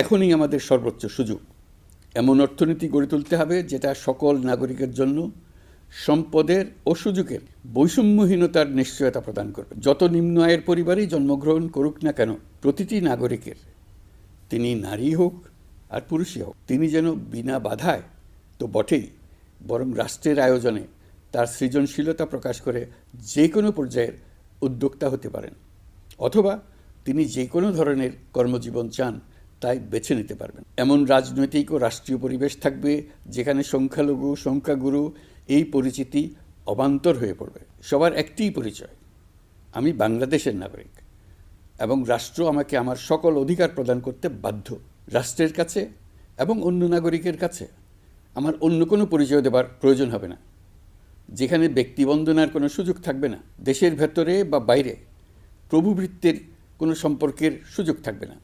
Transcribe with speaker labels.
Speaker 1: এখনই আমাদের সর্বোচ্চ সুযোগ। এমন অর্থনীতি গড়ে তুলতে হবে যেটা সকল নাগরিকের জন্য সম্পদের ও সুযোগের বৈষম্যহীনতার নিশ্চয়তা প্রদান করবে। যত নিম্ন আয়ের পরিবারেই জন্মগ্রহণ করুক না কেন, প্রতিটি নাগরিকের, তিনি নারী হোক আর পুরুষই হোক, তিনি যেন বিনা বাধায় তো বটেই বরং রাষ্ট্রের আয়োজনে তার সৃজনশীলতা প্রকাশ করে যে কোনো পর্যায়ের উদ্যোক্তা হতে পারেন। অথবা তিনি যে কোনো ধরনের কর্মজীবন চান তাই বেছে নিতে পারবেন। এমন রাজনৈতিক ও রাষ্ট্রীয় পরিবেশ থাকবে যেখানে সংখ্যালঘু, সংখ্যাগুরু এই পরিচিতি অবান্তর হয়ে পড়বে। সবার একটিই পরিচয়, আমি বাংলাদেশের নাগরিক এবং রাষ্ট্র আমাকে আমার সকল অধিকার প্রদান করতে বাধ্য। রাষ্ট্রের কাছে এবং অন্য নাগরিকের কাছে আমার অন্য কোনো পরিচয় দেবার প্রয়োজন হবে না। যেখানে ব্যক্তিবন্দনার কোনো সুযোগ থাকবে না। দেশের ভেতরে বা বাইরে প্রভুবৃত্তের কোনো সম্পর্কের সুযোগ থাকবে না।